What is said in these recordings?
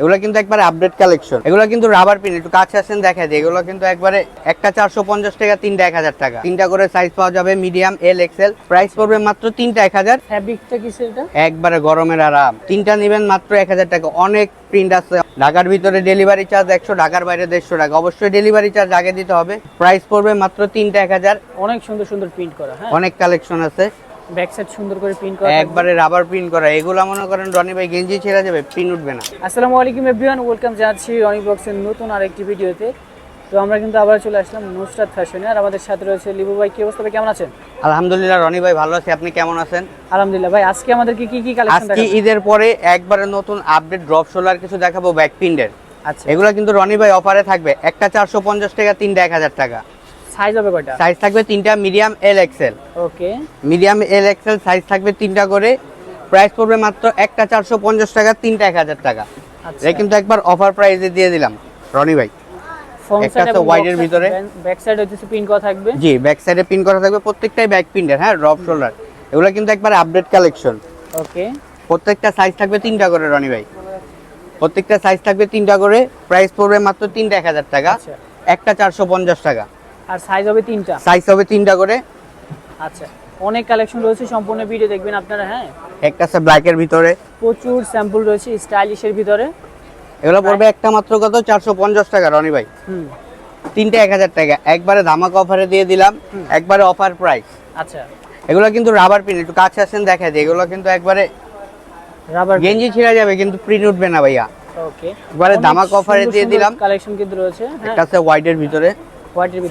এগুলো কিন্তু একবারে আপডেট কালেকশন এগুলো কিন্তু রাবার পিন একটু কাছে আসেন দেখা যায় এগুলো কিন্তু একবারে একটা চারশো পঞ্চাশ টাকা তিনটা এক হাজার টাকা। তিনটা করে সাইজ পাওয়া যাবে মিডিয়াম এল এক্সেল প্রাইস পড়বে মাত্র তিনটা এক হাজার। ফ্যাব্রিকটা কিসের এটা? একবারে গরমের আরাম। তিনটা নেবেন মাত্র এক হাজার টাকা। অনেক প্রিন্ট আছে। ঢাকার ভিতরে ডেলিভারি চার্জ একশো ঢাকার বাইরে দেড়শো টাকা। অবশ্যই ডেলিভারি চার্জ আগে দিতে হবে। প্রাইস পড়বে মাত্র তিনটা এক হাজার। অনেক সুন্দর সুন্দর প্রিন্ট করা হ্যাঁ। অনেক কালেকশন আছে। ব্যাক সাইড সুন্দর করে প্রিন্ট করা একবারে রাবার প্রিন্ট করা। এগুলো মনে করেন রনি ভাই গেঞ্জি ছেড়ে যাবে প্রিন্ট উঠবে না। আসসালামু আলাইকুম এভরিওয়ান ওয়েলকাম জানাচ্ছি রনি নতুন আরেকটি ভিডিওতে। তো আমরা কিন্তু আবার চলে আসলাম নুসরাত ফ্যাশনে আর আমাদের সাথে রয়েছে লিবু ভাই কি অবস্থা কেমন আছেন? আলহামদুলিল্লাহ রনি ভাই ভালো আছে আপনি কেমন আছেন? আলহামদুলিল্লাহ ভাই আজকে আমাদেরকে কি কি কালেকশন আজকে ঈদের পরে একবারে নতুন আপডেট ড্রপ সোলার কিছু দেখাবো ব্যাক প্রিন্টের আচ্ছা। এগুলো কিন্তু রনি ভাই অফারে থাকবে। একটা চারশো পঞ্চাশ টাকা তিনটা এক হাজার টাকা। সাইজ হবে কয়টা? সাইজ থাকবে তিনটা medium L XL okay medium L XL size থাকবে তিনটা করে। প্রাইস পড়বে মাত্র একটা চারশো পঞ্চাশ টাকা তিনটা এক হাজার টাকা। আচ্ছা। এটা কিন্তু একবার অফার প্রাইসে দিয়ে দিলাম। রনি ভাই একটা ভিতরে। ব্যাক সাইড হচ্ছে করা থাকবে? জি ব্যাক সাইডে পিন করা থাকবে। প্রত্যেকটাই ব্যাক হ্যাঁ শোল্ডার এগুলো কিন্তু একবার আপডেট কালেকশন ওকে প্রত্যেকটা সাইজ থাকবে তিনটা করে রনি ভাই। প্রত্যেকটা সাইজ থাকবে তিনটা করে। প্রাইস পড়বে মাত্র তিনটা এক হাজার টাকা। আচ্ছা। একটা চারশো পঞ্চাশ টাকা। আর সাইজ হবে তিনটা। সাইজ হবে তিনটা করে। আচ্ছা অনেক কালেকশন রয়েছে সম্পূর্ণ ভিডিও দেখবেন আপনারা হ্যাঁ? একটা আছে ব্ল্যাকের ভিতরে। প্রচুর স্যাম্পল রয়েছে স্টাইলিশের ভিতরে। এগুলো পড়বে একটা মাত্র কত? চারশো পঞ্চাশ টাকা রনি ভাই। হুম। তিনটে এক হাজার টাকা। একবারে ধামাক অফারে দিয়ে দিলাম একবারে অফার প্রাইস আচ্ছা। এগুলো কিন্তু রাবার পিন একটু কাছে আসেন দেখা যায় এগুলো কিন্তু একবারে রাবার গেঞ্জি ছিঁড়া যাবে কিন্তু প্রিন্ট উঠবে না ভাইয়া। ওকে একবারে ধামাক অফারে দিয়ে দিলাম। কালেকশন কিন্তু রয়েছে হ্যাঁ। একটা আছে হোয়াইটের ভিতরে।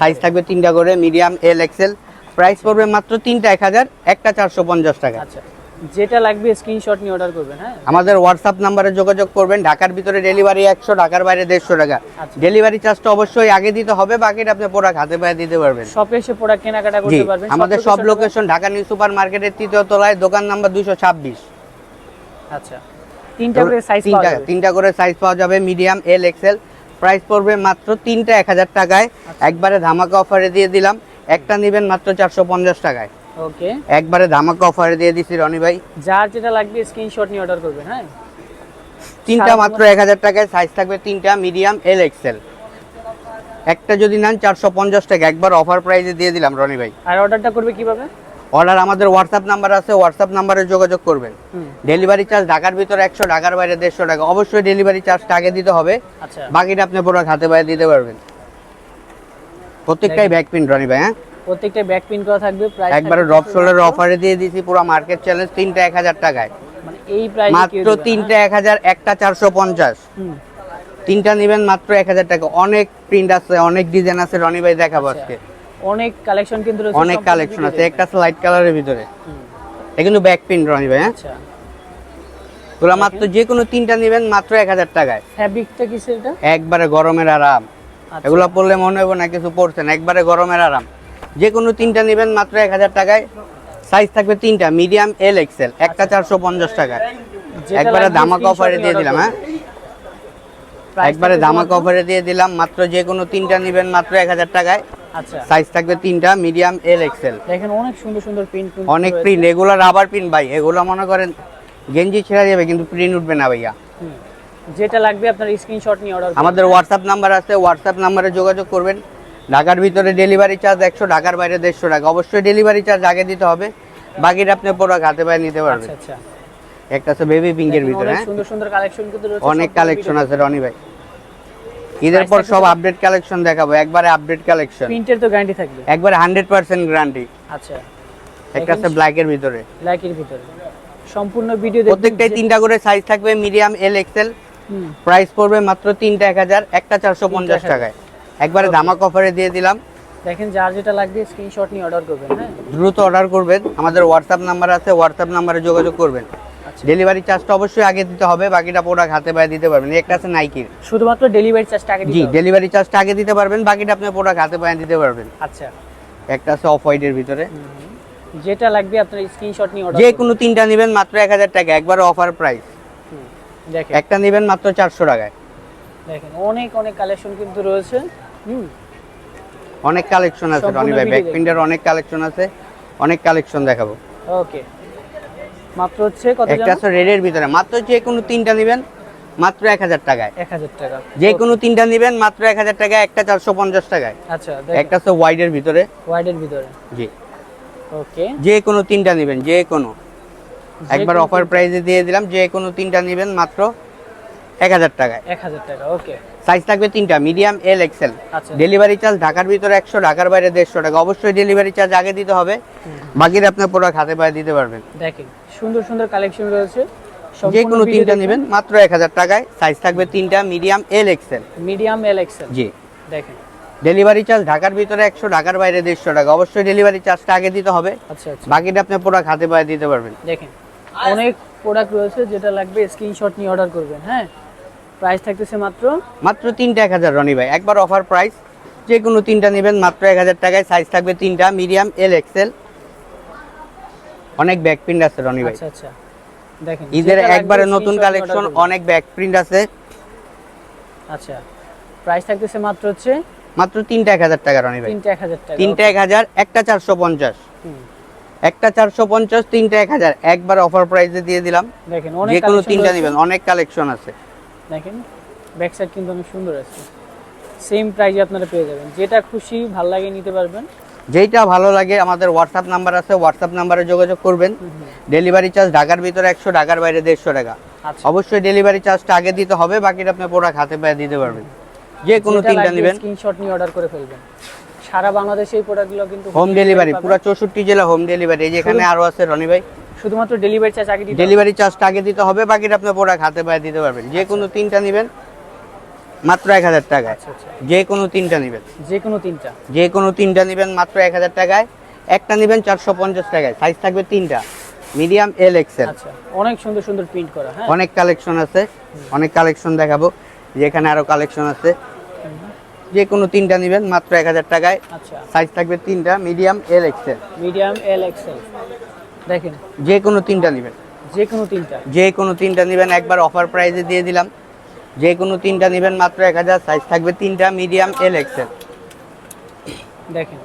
সাইজ থাকবে তিনটা করে মিডিয়াম এল এক্সেল প্রাইস পড়বে মাত্র তিনটা এক হাজার একটা চারশো পঞ্চাশ টাকা। আচ্ছা যেটা লাগবে স্ক্রিনশট নিয়ে অর্ডার করবেন হ্যাঁ? আমাদের হোয়াটসঅ্যাপ নাম্বারে যোগাযোগ করবেন ঢাকার ভিতরে ডেলিভারি একশো ঢাকার বাইরে দেড়শো টাকা। আচ্ছা। ডেলিভারি চার্জটা অবশ্যই আগে দিতে হবে বাকিটা আপনি প্রোডাক্ট হাতে পায়ে দিতে পারবেন। শপে এসে প্রোডাক্ট কেনাকাটা করতে পারবেন। আমাদের সব সব লোকেশন ঢাকা নিউ সুপার মার্কেটের তৃতীয় তলায় দোকান নাম্বার দুইশো ছাব্বিশ। আচ্ছা তিনটা করে সাইজ তিনটা তিনটা করে সাইজ পাওয়া যাবে মিডিয়াম এল এক্সেল প্রাইস পড়বে মাত্র তিনটা এক হাজার টাকায়। আচ্ছা। একবারে ধামাকা অফারে দিয়ে দিলাম। একটা নেবেন মাত্র চারশো পঞ্চাশ টাকায়। ওকে। একবারে ধামাকা অফারে দিয়ে দিছি রনি ভাই। যার যেটা লাগবে স্ক্রিনশট নিয়ে অর্ডার করবেন হ্যাঁ? তিনটা মাত্র এক হাজার টাকায় সাইজ থাকবে তিনটা মিডিয়াম এল এক্সেল একটা যদি নেন চারশো পঞ্চাশ টাকা একবার অফার প্রাইসে দিয়ে দিলাম রনি ভাই। আর অর্ডারটা করবে কীভাবে? অর্ডার আমাদের হোয়াটসঅ্যাপ নাম্বার আছে হোয়াটসঅ্যাপ নাম্বারে যোগাযোগ করবেন। ডেলিভারি চার্জ ঢাকার ভিতরে একশো ঢাকার বাইরে দেড়শো টাকা। অবশ্যই ডেলিভারি চার্জটা আগে দিতে হবে। আচ্ছা। বাকিটা আপনি পুরো হাতে পায়ে দিতে পারবেন। প্রত্যেকটাই ব্যাক প্রিন্ট রনি ভাই হ্যাঁ? প্রত্যেকটা ব্যাক প্রিন্ট করা থাকবে। প্রাইস একবারে ড্রপ শোল্ডারের অফারে দিয়ে দিয়েছি পুরো মার্কেট চ্যালেঞ্জ তিনটা এক হাজার টাকায়। মানে এই প্রাইস মাত্র তিনটা এক হাজার একটা চারশো পঞ্চাশ। তিনটা নেবেন মাত্র এক হাজার টাকা। অনেক প্রিন্ট আছে অনেক ডিজাইন আছে রনি ভাই দেখাবো। আজকে। অনেক কালেকশন কিন্তু রয়েছে অনেক কালেকশন আছে। একটা আছে লাইট কালারের ভিতরে। এটা কিন্তু ব্যাক প্রিন্ট রনি ভাই হ্যাঁ? আচ্ছা। মাত্র যে কোনো তিনটা নেবেন মাত্র এক হাজার টাকায়। ফ্যাব্রিকটা কিসের এটা? একবারে গরমের আরাম। আচ্ছা, এগুলো মনে হবে না কিছু একবারে গরমের আরাম। যে কোনো তিনটা নেবেন মাত্র এক হাজার টাকায়। সাইজ থাকবে তিনটা মিডিয়াম এল এক্সেল একটা চারশো পঞ্চাশ টাকায়। একবারে ধামাকা অফারে দিয়ে দিলাম হ্যাঁ? একবারে ধামাকা অফারে দিয়ে দিলাম মাত্র যে কোনো তিনটা নেবেন মাত্র এক হাজার টাকায়। আচ্ছা সাইজ থাকবে তিনটা মিডিয়াম এল এক্সেল দেখেন অনেক সুন্দর সুন্দর প্রিন্ট অনেক প্রিন্ট এগুলো রাবার প্রিন্ট ভাই এগুলো মনে করেন গেঞ্জি ছেড়ে যাবে কিন্তু প্রিন্ট উঠবে না ভাইয়া। যেটা লাগবে আপনার স্ক্রিনশট নিয়ে অর্ডার আমাদের হোয়াটসঅ্যাপ নাম্বার আছে হোয়াটসঅ্যাপ নাম্বারে যোগাযোগ করবেন। ঢাকার ভিতরে ডেলিভারি চার্জ একশো ঢাকার বাইরে দেড়শো টাকা। অবশ্যই ডেলিভারি চার্জ আগে দিতে হবে। বাকিটা আপনি প্রোডাক্ট হাতে পায়ে নিতে পারবেন। আচ্ছা আচ্ছা। একটা আছে বেবি পিঙ্কের ভিতরে হ্যাঁ? সুন্দর সুন্দর কালেকশন কিন্তু অনেক কালেকশন আছে রনি ভাই। ঈদের পর সব আপডেট কালেকশন দেখাবো একবারে আপডেট কালেকশন প্রিন্টের তো গ্যারান্টি থাকবে। একবারে হান্ড্রেড পার্সেন্ট গ্যারান্টি আচ্ছা। একটা আছে ব্ল্যাকের ভিতরে। লাইকের ভিতরে। সম্পূর্ণ ভিডিও প্রত্যেকটাই তিনটা করে সাইজ থাকবে মিডিয়াম এল এক্সেল প্রাইস পড়বে মাত্র তিনটা এক হাজার একটা চারশো পঞ্চাশ টাকায়। একবারে ধামাক অফারে দিয়ে দিলাম। দেখেন যার যেটা লাগবে স্ক্রিনশট নিয়ে অর্ডার করবেন হ্যাঁ? দ্রুত অর্ডার করবেন। আমাদের হোয়াটসঅ্যাপ নাম্বার আছে হোয়াটসঅ্যাপ নাম্বারে যোগাযোগ করবেন। ডেলিভারি চার্জটা অবশ্যই আগে দিতে হবে বাকিটা প্রোডাক্ট হাতে পায়ে দিতে পারবেন। একটা আছে নাইকির শুধুমাত্র ডেলিভারি চার্জটা আগে জি ডেলিভারি চার্জটা আগে দিতে পারবেন বাকিটা আপনি প্রোডাক্ট হাতে পায়ে দিতে পারবেন। আচ্ছা। একটা আছে অফ হোয়াইটের ভিতরে যেটা লাগবে আপনার স্ক্রিনশট নিয়ে অর্ডার যে কোনো তিনটা নেবেন মাত্র এক হাজার টাকা একবার অফার প্রাইস দেখেন। একটা নেবেন মাত্র চারশো টাকায়। দেখেন অনেক অনেক কালেকশন কিন্তু রয়েছে। হুম। অনেক কালেকশন আছে রনি ভাই। video ব্যাক প্রিন্টের অনেক কালেকশন আছে। অনেক কালেকশন দেখাবো। ওকে মাত্র হচ্ছে কত একটা আছে রেডের ভিতরে। মাত্র যে কোনো তিনটা নেবেন মাত্র এক হাজার টাকায়। এক হাজার টাকা। যে কোনো তিনটা নেবেন মাত্র এক হাজার টাকায় একটা চারশো পঞ্চাশ টাকায়। আচ্ছা একটা হচ্ছে ওয়াইডের ভিতরে। ওয়াইডের ভিতরে। জি। ওকে যে কোনো তিনটা নেবেন যে কোনো। একবার অফার প্রাইসে দিয়ে দিলাম যে কোনো তিনটা নেবেন মাত্র এক হাজার টাকায়। এক হাজার টাকা ওকে সাইজ থাকবে তিনটা medium L XL delivery charge ঢাকার ভিতরে একশো ঢাকার বাইরে দেড়শো টাকা। অবশ্যই ডেলিভারি চার্জ আগে দিতে হবে। বাকির আপনার প্রোডাক্ট হাতে পায়ে দিতে পারবেন। দেখেন সুন্দর সুন্দর কালেকশন রয়েছে। যে কোনো তিনটা নেবেন মাত্র এক হাজার টাকায়। সাইজ থাকবে তিনটা medium L XL medium L XL জি। দেখেন। ডেলিভারি চার্জ ঢাকার ভিতরে একশো ঢাকার বাইরে দেড়শো টাকা। অবশ্যই ডেলিভারি চার্জটা আগে দিতে হবে। আচ্ছা আচ্ছা। বাকিটা আপনার প্রোডাক্ট হাতে পায়ে দিতে পারবেন। দেখেন অনেক প্রোডাক্ট রয়েছে যেটা লাগবে স্ক্রিনশট নিয়ে অর্ডার করবেন হ্যাঁ? প্রাইস থাকতেছে মাত্র? মাত্র তিনটা এক হাজার রনি ভাই। একবার অফার প্রাইস যে কোনো তিনটা নেবেন মাত্র এক হাজার টাকায় সাইজ থাকবে তিনটা মিডিয়াম এল এক্সেল অনেক ব্যাক প্রিন্ট আছে রনি ভাই। আচ্ছা আচ্ছা। দেখেন ঈদের একবারে নতুন কালেকশন অনেক ব্যাক প্রিন্ট আছে। আচ্ছা প্রাইস থাকতেছে মাত্র হচ্ছে? মাত্র তিনটা এক হাজার টাকা রনি ভাই। তিনটা এক হাজার টাকা তিনটা এক হাজার একটা চারশো পঞ্চাশ। একটা চারশো পঞ্চাশ তিনটা এক হাজার। একবার অফার প্রাইসে দিয়ে দিলাম। দেখেন যে কোনো তিনটা নেবেন অনেক কালেকশন আছে। দেখেন ব্যাক সাইড কিন্তু অনেক সুন্দর আছে। সেম প্রাইসে আপনারা পেয়ে যাবেন। যেটা খুশি ভালো লাগে নিতে পারবেন। যেইটা ভালো লাগে আমাদের হোয়াটসঅ্যাপ নাম্বার আছে হোয়াটসঅ্যাপ নাম্বারে যোগাযোগ করবেন। ডেলিভারি চার্জ ঢাকার ভিতরে একশো ঢাকার বাইরে দেড়শো টাকা। আচ্ছা। অবশ্যই ডেলিভারি চার্জটা আগে দিতে হবে বাকিটা আপনি প্রোডাক্ট হাতে পায়ে দিতে পারবেন। যে কোনো তিনটা নেবেন। স্ক্রিনশট নিয়ে অর্ডার করে ফেলবেন। সারা বাংলাদেশে এই প্রোডাক্টগুলো কিন্তু হোম ডেলিভারি পুরো চৌষট্টি জেলা হোম ডেলিভারি এই যেখানে আরও আছে রনি ভাই। শুধুমাত্র ডেলিভারি চার্জ আগে দিতে ডেলিভারি চার্জটা আগে দিতে হবে বাকিটা আপনি প্রোডাক্ট হাতে পায়ে দিতে পারবেন। যে কোনো তিনটা নেবেন মাত্র এক হাজার টাকায়। আচ্ছা আচ্ছা। যে কোনো তিনটা নেবেন। যে কোনো তিনটা? যে কোনো তিনটা নেবেন মাত্র এক হাজার টাকায়। একটা নেবেন চারশো পঞ্চাশ টাকায়। সাইজ থাকবে তিনটা। মিডিয়াম এল এক্সেল আচ্ছা অনেক সুন্দর সুন্দর প্রিন্ট করা হ্যাঁ? অনেক কালেকশন আছে। অনেক কালেকশন দেখাবো। যেখানে আরও কালেকশন আছে। যে কোনো তিনটা নেবেন মাত্র এক হাজার টাকায়। আচ্ছা। সাইজ থাকবে তিনটা medium L XL medium L XL দেখেন। যে কোনো তিনটা নেবেন। যে কোনো তিনটা। যে কোনো তিনটা নেবেন একবার অফার প্রাইসে দিয়ে দিলাম। যে কোনো তিনটা নেবেন মাত্র এক হাজার সাইজ থাকবে তিনটা মিডিয়াম এল এক্সেল দেখেন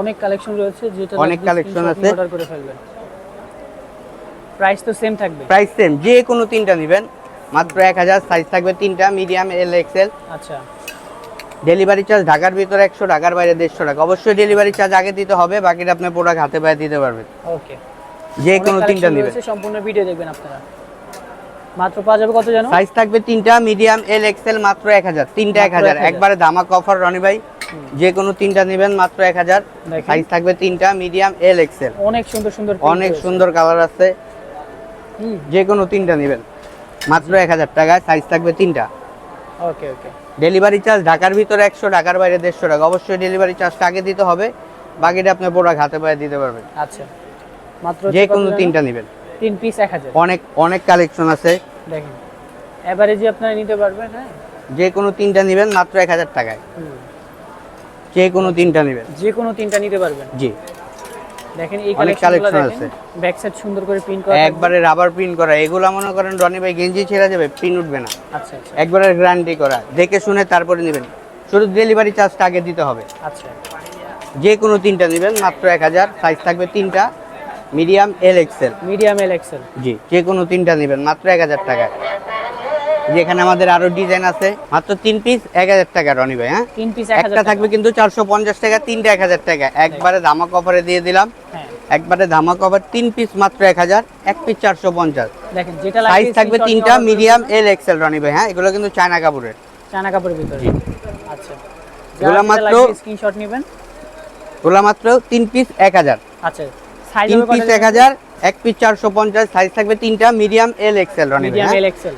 অনেক কালেকশন রয়েছে যেটা অনেক collection আছে। অর্ডার করে ফেলবেন। প্রাইস তো সেম থাকবে। প্রাইস সেম যে কোনো তিনটা নেবেন মাত্র এক হাজার সাইজ থাকবে তিনটা মিডিয়াম এল এক্সেল আচ্ছা। ডেলিভারি চার্জ ঢাকার ভিতরে একশো ঢাকার বাইরে দেড়শো টাকা। অবশ্যই ডেলিভারি চার্জ আগে দিতে হবে বাকিটা আপনি প্রোডাক্ট হাতে পায়ে দিতে পারবেন। ওকে যে কোনো তিনটা নেবেন সম্পূর্ণ ভিডিও দেখবেন আপনারা। মাত্র পাওয়া যাবে কত জানো? সাইজ থাকবে তিনটা মিডিয়াম এল এক্সেল মাত্র এক হাজার। তিনটা এক মাত্র হাজার। 1000 একবারে ধামাক অফার রনি ভাই। যে কোনো তিনটা নেবেন মাত্র এক হাজার। দেখেন। সাইজ থাকবে তিনটা মিডিয়াম এল এক্সেল অনেক সুন্দর সুন্দর অনেক সুন্দর কালার আছে। হুম। যে কোনো তিনটা নেবেন। মাত্র এক হাজার টাকায় সাইজ থাকবে তিনটা। ওকে ওকে ডেলিভারি চার্জ ঢাকার ভিতরে একশো ঢাকার বাইরে দেড়শো টাকা। অবশ্যই ডেলিভারি চার্জটা আগে দিতে হবে। বাকিটা আপনি প্রোডাক্ট হাতে পায়ে দিতে পারবেন। আচ্ছা। মাত্র যে কোনো তিনটা নেবেন। তিন পিস এক হাজার। অনেক অনেক কালেকশন আছে। দেখেন এভারেজে আপনারা নিতে পারবেন হ্যাঁ? যে কোনো তিনটা নেবেন মাত্র এক হাজার টাকায়। যে কোনো তিনটা নেবেন। যে কোনো তিনটা নিতে পারবেন। জি। দেখেন এই অনেক কালেকশনগুলো আছে। ব্যাক সাইড সুন্দর করে প্রিন্ট করা একবারে রাবার প্রিন্ট করা। এগুলো মনে করেন রনি ভাই গেঞ্জি ছেড়ে যাবে প্রিন্ট উঠবে না। আচ্ছা আচ্ছা। একবারে গ্যারান্টি করা। দেখে শুনে তারপরে নেবেন। শুধু ডেলিভারি চার্জটা আগে দিতে হবে। আচ্ছা। যে কোনো তিনটা নেবেন মাত্র এক হাজার। সাইজ থাকবে তিনটা। Medium L XL medium L XL জি যে কোনো তিনটা নেবেন মাত্র এক হাজার টাকায়। যেখানে আমাদের আরও ডিজাইন আছে মাত্র তিন পিস এক হাজার টাকা রনি ভাই হ্যাঁ? তিন পিস একটা থাকবে কিন্তু চারশো পঞ্চাশ টাকা তিনটা এক হাজার টাকা। একবারে ধামাক অফারে দিয়ে দিলাম। হ্যাঁ। একবারে ধামাক অফার তিন পিস মাত্র এক হাজার এক পিস চারশো পঞ্চাশ। দেখেন যেটা সাইজ থাকবে তিনটা মিডিয়াম এল এক্সেল রনি ভাই হ্যাঁ? এগুলো কিন্তু চায়না কাপড়ের। চায়না কাপড়ের ভিতরে। আচ্ছা। এগুলা মাত্র- স্ক্রিনশট নেবেন। এগুলো মাত্র তিন পিস এক হাজার। আচ্ছা। তিন পিস এক হাজার এক পিস চারশো পঞ্চাশ সাইজ থাকবে তিনটা medium L XL medium L XL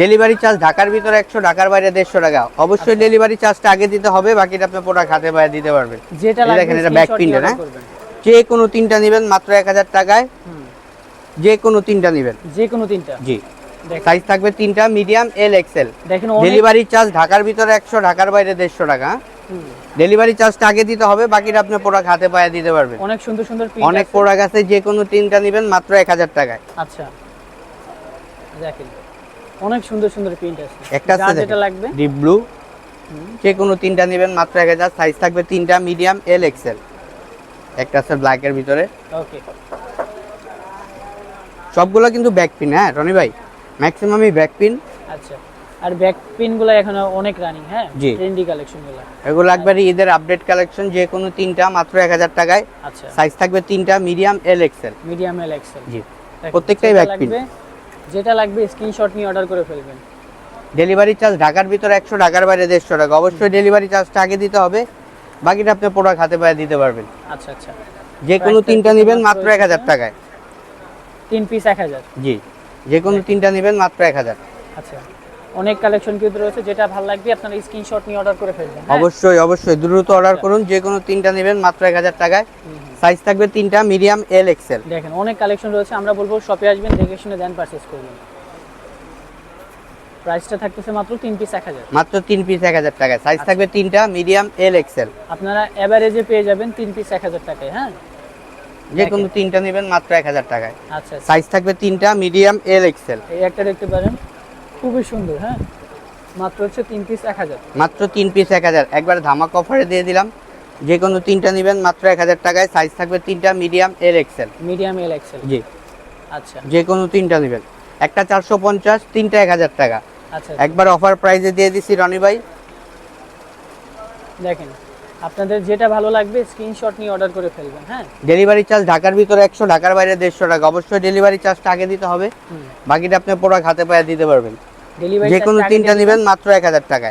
delivery charge ঢাকার ভিতরে একশো ঢাকার বাইরে দেড়শো টাকা। অবশ্যই ডেলিভারি চার্জটা আগে দিতে হবে বাকিটা আপনি প্রোডাক্ট হাতে পায়ে দিতে পারবেন। যেটা দেখেন, এটা এর, order হ্যাঁ? যে কোনো তিনটা নেবেন মাত্র এক হাজার টাকায়। যে কোনো তিনটা নেবেন। যে কোনো তিনটা। জি। সাইজ থাকবে তিনটা medium L XL delivery charge ঢাকার ভিতরে একশো ঢাকার বাইরে দেড়শো টাকা। হুম, ডেলিভারি চার্জটা আগে দিতে হবে বাকিটা আপনি প্রোডাক্ট হাতে পায়ে দিতে পারবেন। অনেক সুন্দর সুন্দর অনেক। প্রোডাক্ট আছে যে কোনো তিনটা নেবেন মাত্র এক হাজার টাকায়। আচ্ছা। দেখেন অনেক সুন্দর সুন্দর প্রিন্ট আছে। একটা আছে যেটা লাগবে। ডিপ ব্লু যে কোনো তিনটা নেবেন মাত্র এক হাজার সাইজ থাকবে তিনটা মিডিয়াম এল এক্সেল একটা আছে ব্ল্যাকের ভিতরে। ওকে সবগুলো কিন্তু ব্যাক পিন হ্যাঁ রনি ভাই? ম্যাক্সিমামই ব্যাক পিন আচ্ছা। আর ব্যাক পিনগুলো এখনও অনেক রানিং হ্যাঁ? জি। ট্রেন্ডি কালেকশনগুলো এগুলো একবারে ঈদের আপডেট কালেকশন যে কোনো তিনটা মাত্র এক হাজার টাকায়। আচ্ছা। সাইজ থাকবে তিনটা medium L XL medium L XL জি। প্রত্যেকটাই back pin। যেটা লাগবে স্ক্রিনশট নিয়ে অর্ডার করে ফেলবেন। ডেলিভারি চার্জ ঢাকার ভিতরে একশো ঢাকার বাইরে দেড়শো টাকা। অবশ্যই ডেলিভারি চার্জটা আগে দিতে হবে। বাকিটা আপনি প্রোডাক্ট হাতে পায়ে দিতে পারবেন। আচ্ছা আচ্ছা। যে কোনো তিনটা নেবেন মাত্র মাত্র এক হাজার হচ্ছে- টাকায়। তিন পিস এক হাজার। জি। যে কোনো তিনটা নেবেন মাত্র এক হাজার। আচ্ছা। অনেক কালেকশন কিন্তু রয়েছে যেটা ভালো লাগবে আপনারা স্ক্রিনশট নিয়ে অর্ডার করে ফেলবেন। হ্যাঁ? অবশ্যই অবশ্যই। দ্রুত অর্ডার করুন যে কোনো তিনটা নেবেন মাত্র এক হাজার টাকায়। সাইজ থাকবে তিনটা মিডিয়াম এল এক্সেল দেখেন অনেক কালেকশন রয়েছে আমরা বলব শপে আসবেন দেখে শুনে দেন পারচেস করবেন। প্রাইসটা থাকতেছে মাত্র তিন পিস এক হাজার। মাত্র তিন পিস এক হাজার টাকায়। সাইজ থাকবে তিনটা মিডিয়াম এল এক্সেল আপনারা এভারেজে পেয়ে যাবেন তিন পিস এক হাজার টাকায় হ্যাঁ? যে কোনো তিনটা নেবেন মাত্র এক হাজার টাকায়। আচ্ছা আচ্ছা। সাইজ থাকবে তিনটা মিডিয়াম এল এক্সেল এই একটা দেখতে পারেন। খুবই সুন্দর হ্যাঁ? মাত্র হচ্ছে তিন পিস এক হাজার। মাত্র তিন পিস এক হাজার। একবার ধামাক অফারে দিয়ে দিলাম। যে কোনো তিনটা নেবেন মাত্র এক হাজার টাকায়। সাইজ থাকবে তিনটা medium L XL medium L XL জি। আচ্ছা। যে কোনো তিনটা নেবেন। একটা চারশো পঞ্চাশ তিনটা এক হাজার টাকা। আচ্ছা। একবার অফার প্রাইসে দিয়ে দিছি রনি ভাই। দেখেন আপনাদের যেটা ভালো লাগবে স্ক্রিনশট নিয়ে অর্ডার করে ফেলবেন হ্যাঁ? ডেলিভারি চার্জ ঢাকার ভিতরে একশো ঢাকার বাইরে দেড়শো টাকা। অবশ্যই ডেলিভারি চার্জটা আগে দিতে হবে। বাকিটা আপনি প্রোডাক্ট হাতে পায়ে দিতে পারবেন। যে কোনো তিনটা নেবেন মাত্র এক হাজার টাকায়।